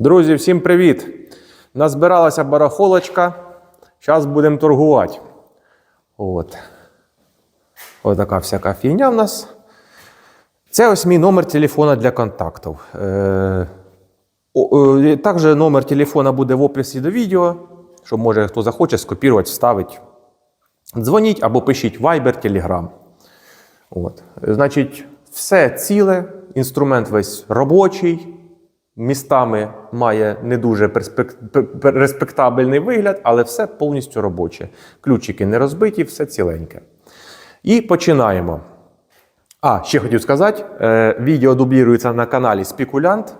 Друзі, всім привіт! Назбиралася барахолочка. Зараз будемо торгувати. От. Отака всяка фігня в нас. Це ось мій номер телефона для контактів. Е, е, також номер телефона буде в описі до відео, щоб може хто захоче скопірувати, вставити. Дзвоніть або пишіть Viber, Telegram. От. Значить, все ціле, інструмент весь робочий, містами має не дуже респектабельний вигляд, але все повністю робоче. Ключики не розбиті, все ціленьке. І починаємо. А, ще хотів сказати: е, відео дублюється на каналі Спекулянт.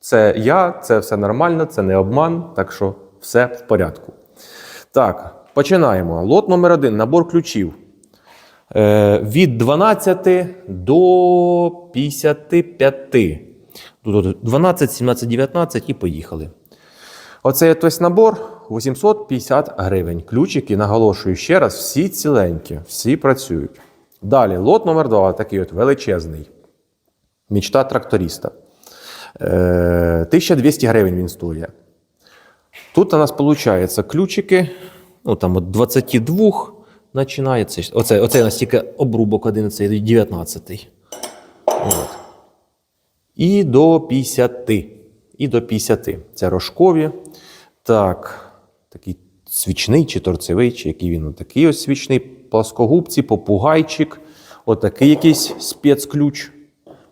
Це я, це все нормально, це не обман, так що все в порядку. Так, починаємо. Лот номер один набор ключів. Е, від 12 до 55. Тут 12, 17, 19 і поїхали. Оцей ось набор 850 гривень. Ключики, наголошую ще раз, всі ціленькі, всі працюють. Далі, лот номер 2 такий от величезний. Мічта тракториста. Е, 1200 гривень він стоїть. Тут у нас виходить ключики, ну там от 22 починається. Оце, оце у нас тільки обрубок 11, 19. І до 50. І до 50. Це рожкові. Так, такий свічний чи торцевий, чи який він. Такий ось свічний, плоскогубці, попугайчик. Отакий якийсь спецключ.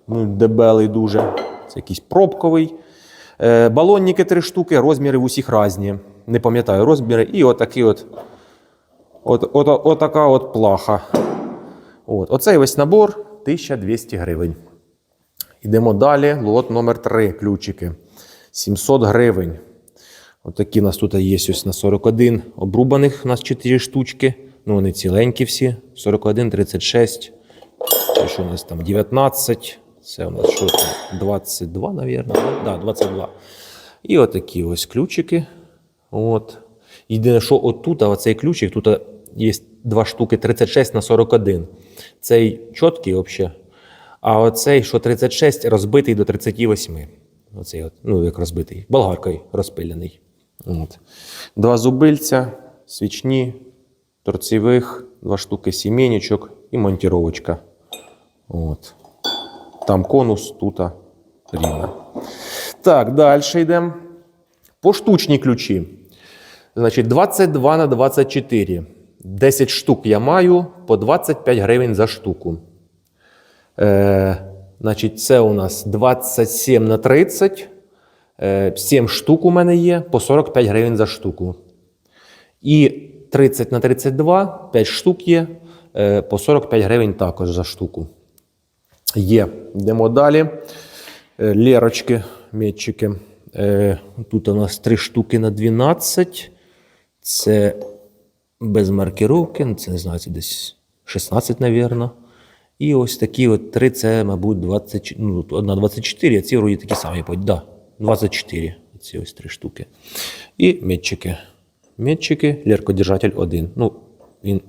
Ну, дебелий дуже. Це якийсь пробковий. Е, балонники три штуки, розміри в усіх різні. Не пам'ятаю розміри. І отакий от, от, от, отака от плаха. От. Оцей весь набор 1200 гривень. Йдемо далі. Лот номер 3 ключики. 700 гривень. Отакі у нас тут є ось на 41. Обрубаних у нас 4 штучки. Ну, вони ціленькі всі. 41, 36. Це що у нас там 19. Це у нас що там? 22, мабуть. Да, 22. І отакі ось ключики. От. Єдине, що отут, а оцей ключик, тут є два штуки 36 на 41. Цей чіткий взагалі. А оцей, що 36, розбитий до 38. Оцей, от, ну, як розбитий, болгаркою розпилений. От. Два зубильця, свічні, торцевих, два штуки сімейничок і монтіровочка. От. Там конус, тут рівно. Так, далі йдемо. Поштучні ключі. Значить, 22 на 24. 10 штук я маю по 25 гривень за штуку. Е, значить, це у нас 27 на 30. Е, 7 штук у мене є по 45 гривень за штуку. І 30 на 32, 5 штук є е, по 45 гривень також за штуку. Є. Йдемо далі. Е, Лєрочки, метчики. Е, Тут у нас 3 штуки на 12. Це без маркировки. ну, Це не знаю, це десь 16, мабуть. І ось такі от три, це, мабуть, 20, ну, одна 24, а ці вроді такі самі. Да, 24. Ці ось три штуки. І метчики. Метчики, ліркодержатель один. Ну, він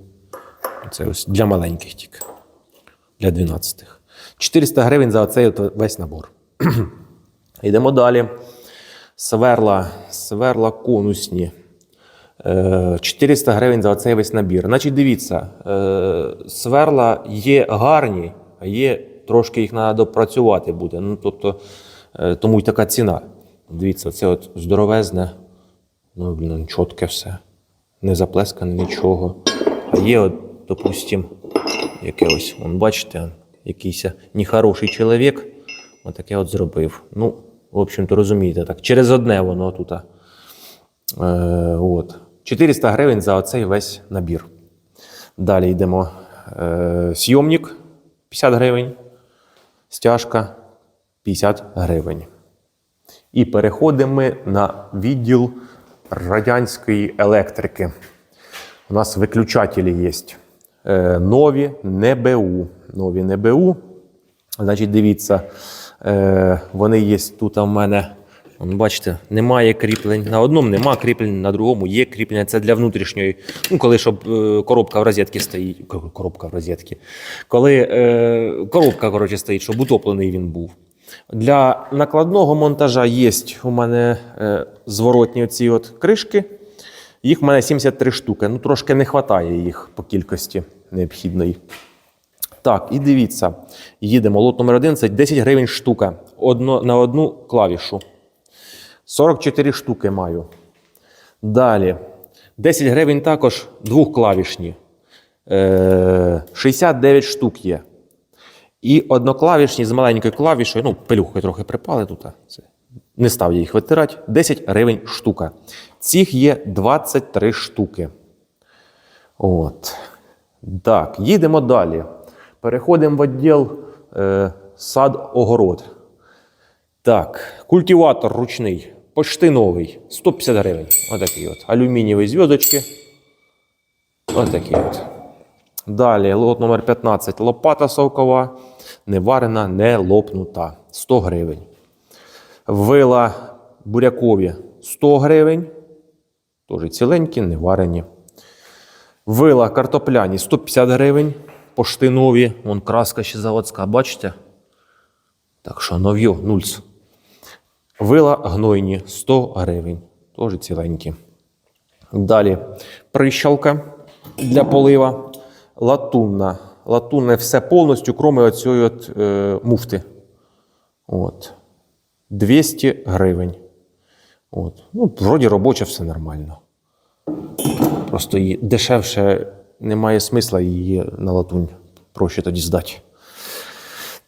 це ось для маленьких тільки. Для 12. 400 гривень за оцей от весь набор. Йдемо далі. Сверла, сверла конусні. Е, 400 гривень за оцей весь набір. Значить, дивіться, е, сверла є гарні, а є трошки їх треба допрацювати буде. Ну, тобто, е, тому й така ціна. Дивіться, це от здоровезне, ну, блін, чітке все. Не заплескане нічого. А є, от, допустим, яке ось, вон, бачите, якийсь нехороший чоловік, отаке от зробив. Ну, в общем-то, розумієте, так, через одне воно тут. Е, от. 400 гривень за оцей весь набір. Далі йдемо. Е, сйомник 50 гривень, стяжка 50 гривень. І переходимо ми на відділ радянської електрики. У нас виключателі є. Е, нові НБУ. Нові НБУ. Значить, дивіться, е, вони є тут у мене. Вон, бачите, немає кріплень. На одному нема кріплень, на другому є кріплення. Це для внутрішньої. Ну, коли щоб е, коробка в розетці стоїть. Коробка в розетці. Коли е, коробка коротше, стоїть, щоб утоплений він був. Для накладного монтажа є у мене е, зворотні оці от кришки. Їх в мене 73 штуки. Ну, трошки не вистачає їх по кількості необхідної. Так, і дивіться, їдемо. Лот номер один це 10 гривень штука одно, на одну клавішу. 44 штуки маю. Далі. 10 гривень також двохклавішні. Е, 69 штук є. І одноклавішні з маленькою клавішою, ну, пилюхою трохи припали тут. Це. Не став я їх витирати. 10 гривень штука. Цих є 23 штуки. От. Так, їдемо далі. Переходимо в відділ е, сад-огород. Так, культиватор ручний, почти новий, 150 гривень. Отакий от. Алюмінієві зв'язочки. Отакий от. Далі, лот номер 15. Лопата совкова, не варена, не лопнута. 100 гривень. Вила бурякові 100 гривень. Теж ціленькі, не варені. Вила картопляні 150 гривень. Пошти нові. Вон краска ще заводська, бачите? Так що нов'ю, нульс. Вила гнойні 100 гривень. Теж ціленькі. Далі прищалка для полива. Латунна. Латунне все повністю, крім оцієї от, е, муфти. От. 200 гривень. От. Ну, вроді робоча, все нормально. Просто її дешевше немає смисла її на латунь. Проще тоді здати.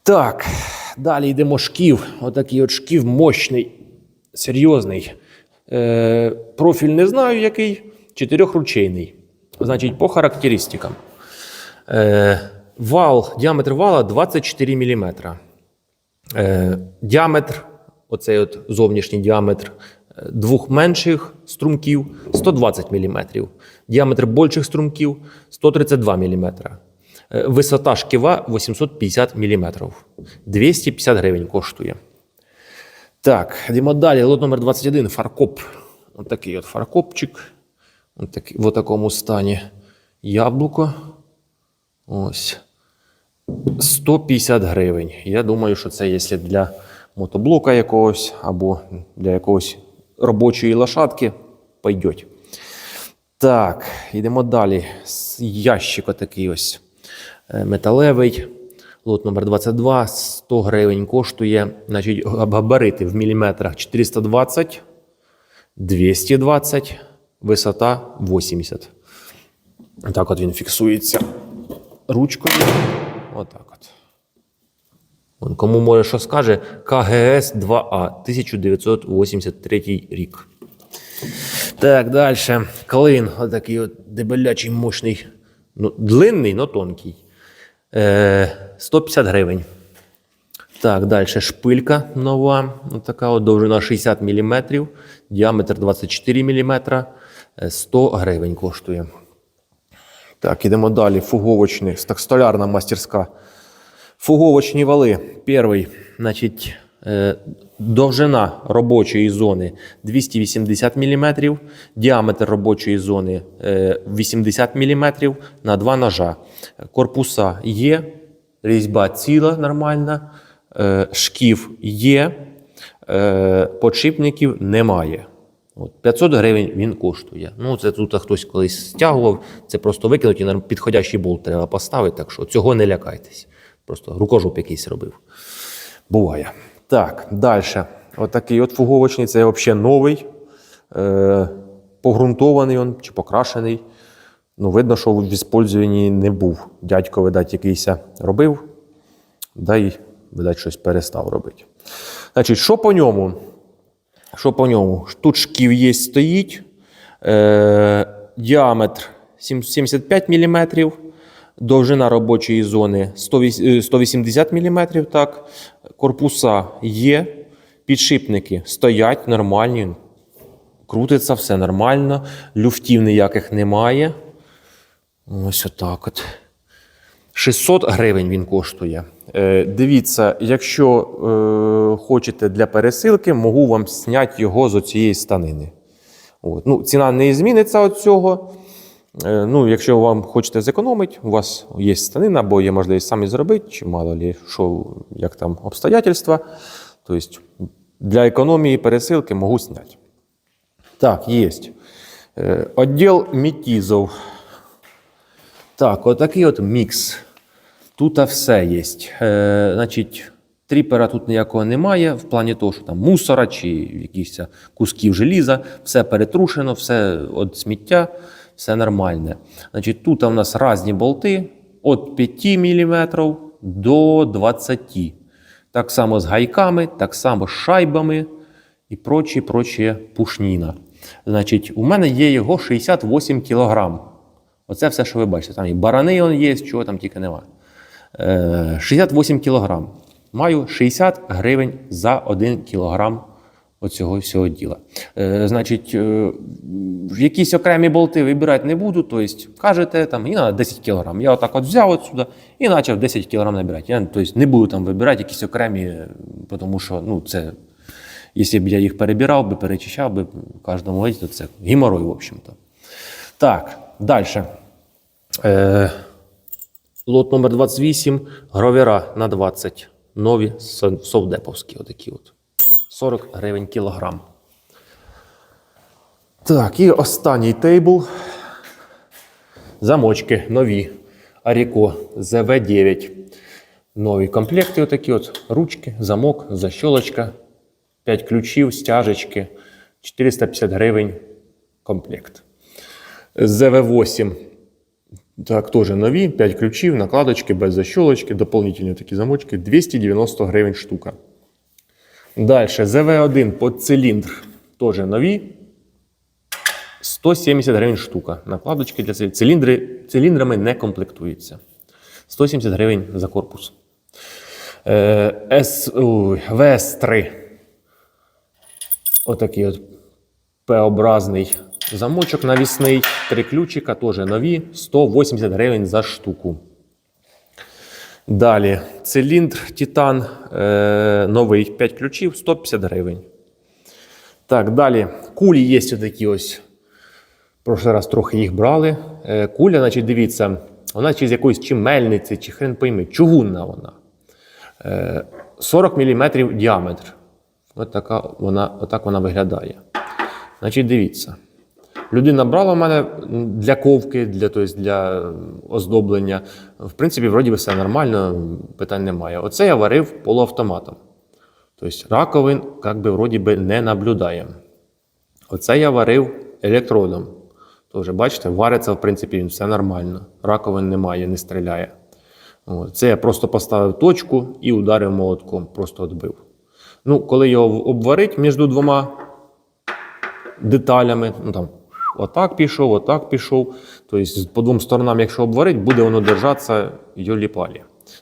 Так, далі йдемо шків. Отакий от шків мощний, серйозний. Е, профіль не знаю який, чотирьохручейний. Значить, по характеристикам. Е, вал, діаметр вала 24 мм. Е, діаметр, оцей от зовнішній діаметр е, двох менших струмків 120 мм. Діаметр більших струмків 132 мм. Е, Висота шківа 850 мм. 250 гривень коштує. Так, йдемо далі. Лот номер 21 фаркоп. Ось такий от фаркопчик. Ось такий, в такому стані яблуко. Ось. 150 гривень. Я думаю, що це якщо для мотоблока якогось або для якогось робочої лошадки пойдеть. Так, йдемо далі. Ящик отакий ось металевий. Лот номер 22, 100 гривень коштує. Значить, габарити в міліметрах 420, 220, висота 80. Так от він фіксується ручкою. Отак от. Вон, кому може що скаже, КГС 2А 1983 рік. Так, далі. Клин, отакий от дебелячий, мощний. Ну, длинний, но тонкий. Е, 150 гривень. Так, далі шпилька нова. Така от довжина 60 мм, діаметр 24 мм, 100 гривень коштує. Так, ідемо далі. Фуговочний, так, столярна мастерська. Фуговочні вали. Перший, значить, е, довжина робочої зони 280 мм, діаметр робочої зони е, 80 мм на два ножа. Корпуса є, різьба ціла нормальна, е, шків є, е, подшипників немає. От, 500 гривень він коштує. Ну, це тут хтось колись стягував, це просто викинуть і на підходящий болт треба поставити, так що цього не лякайтесь. Просто рукожоп якийсь робив. Буває. Так, далі. Отакий от фуговочний, це взагалі новий, е, погрунтований он, чи покрашений. Ну, видно, що в використанні не був. Дядько, видать, якийсь робив, да й, видать, щось перестав робити. Значить, що по ньому? Що по ньому? Тут шків є стоїть. Е, діаметр 75 мм, довжина робочої зони 108 е, 180 мм. Так. Корпуса є, підшипники стоять нормальні. Крутиться все нормально, люфтів ніяких немає. Ось отак от. 600 гривень він коштує. Е, дивіться, якщо е, хочете для пересилки, можу вам зняти його з цієї станини. От. Ну, ціна не зміниться від цього. Е, Ну, якщо вам хочете зекономити, у вас є станина, або є можливість самі зробити, чи мало лі що, як там обстоятельства. Тобто для економії пересилки можу зняти. Так, є. Е, Відділ метізов. Так, отакий от мікс. Тут все є. Е, значить, тріпера тут ніякого немає, в плані того, що там мусора чи якісь кусків желіза, все перетрушено, все від сміття, все нормальне. Значить, тут у нас різні болти від 5 мм до 20 Так само з гайками, так само з шайбами і прочі, прочі пушніна. Значить, у мене є його 68 кг. Оце все, що ви бачите. Там і барани он є, чого там тільки немає. Е, 68 кг. Маю 60 гривень за 1 кг оцього всього діла. Е, значить, е, якісь окремі болти вибирати не буду. Тобто, кажете, там, мені треба 10 кг. Я отак от взяв отсюди і почав 10 кг набирати. Я тобто, не буду там вибирати якісь окремі, тому що ну, це, якщо б я їх перебирав би, перечищав би кожному виді, то це геморрой, в общем-то. Так, далі. Е, лот номер 28, гровера на 20. Нові совдеповські, отакі от. 40 гривень кілограм. Так, і останній тейбл. Замочки нові. Аріко ЗВ9. Нові комплекти, отакі от ручки, замок, защолочка, 5 ключів, стяжечки, 450 гривень комплект. ЗВ8. Так, теж нові, 5 ключів, накладочки без защолочки, дополнительні такі замочки, 290 гривень штука. Далі, ЗВ1 под циліндр, теж нові. 170 гривень штука. Накладочки для. Циліндри, циліндрами не комплектуються. 170 гривень за корпус. Е, С, ой, ВС3. Отакий от П-образний замочок навісний. Три ключика теж нові. 180 гривень за штуку. Далі циліндр Титан е, новий 5 ключів 150 гривень. Так, далі кулі є такі ось. Прошлий раз трохи їх брали. Е, куля, значить, дивіться, вона чи з якоїсь чи мельниці, чи хрен пойми, чугунна вона. Е, 40 мм діаметр. От така вона, отак вона виглядає. Значить, дивіться. Людина брала в мене для ковки, для, тобто для оздоблення. В принципі, вроді би все нормально, питань немає. Оце я варив полуавтоматом. Тобто раковин, як би, вроді би, не наблюдаємо. Оце я варив електродом. Тож, бачите, вариться, в принципі, він все нормально. Раковин немає, не стріляє. Це я просто поставив точку і ударив молотком, просто відбив. Ну, коли його обварить між двома деталями, ну там отак пішов, отак пішов. Тобто по двом сторонам, якщо обварить, буде воно держатися йолі-палі.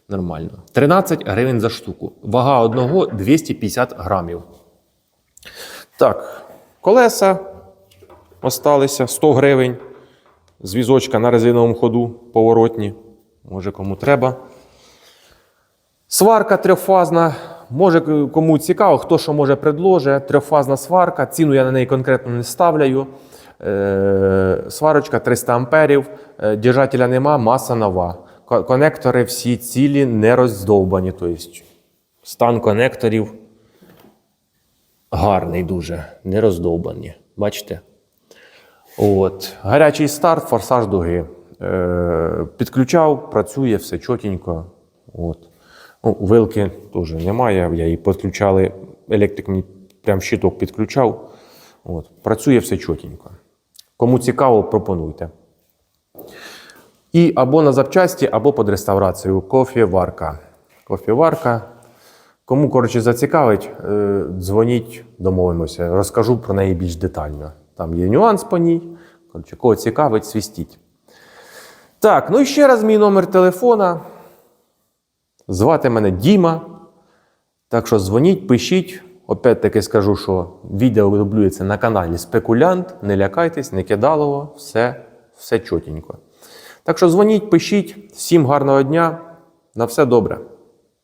Нормально. 13 гривень за штуку. Вага одного 250 грамів. Так, колеса осталися 100 гривень. З візочка на резиновому ходу поворотні. Може кому треба. Сварка трьохфазна. Може кому цікаво, хто що може предложить. Трьохфазна сварка. Ціну я на неї конкретно не ставляю. Е, сварочка 300 амперів. Е, держателя нема, маса нова. Конектори всі цілі, не роздовбані. Тобто стан конекторів гарний дуже, не роздовбані. Бачите? От. Гарячий старт, форсаж дуги. Е, підключав, працює все чотенько. От. Ну, вилки теж немає. Я її підключали. Електрик мені прям щиток підключав. От. Працює все чотенько. Кому цікаво, пропонуйте. І або на запчасті, або під реставрацію. Кофіварка. Кофіварка. Кому, коротше, зацікавить, е, дзвоніть, домовимося. Розкажу про неї більш детально. Там є нюанс по ній. Коротше, кого цікавить, свістіть. Так, ну і ще раз мій номер телефона. Звати мене Діма. Так що дзвоніть, пишіть. Опять-таки скажу, що відео дублюється на каналі Спекулянт. Не лякайтесь, не кидалово, все, все чотенько. Так що дзвоніть, пишіть. Всім гарного дня. На все добре.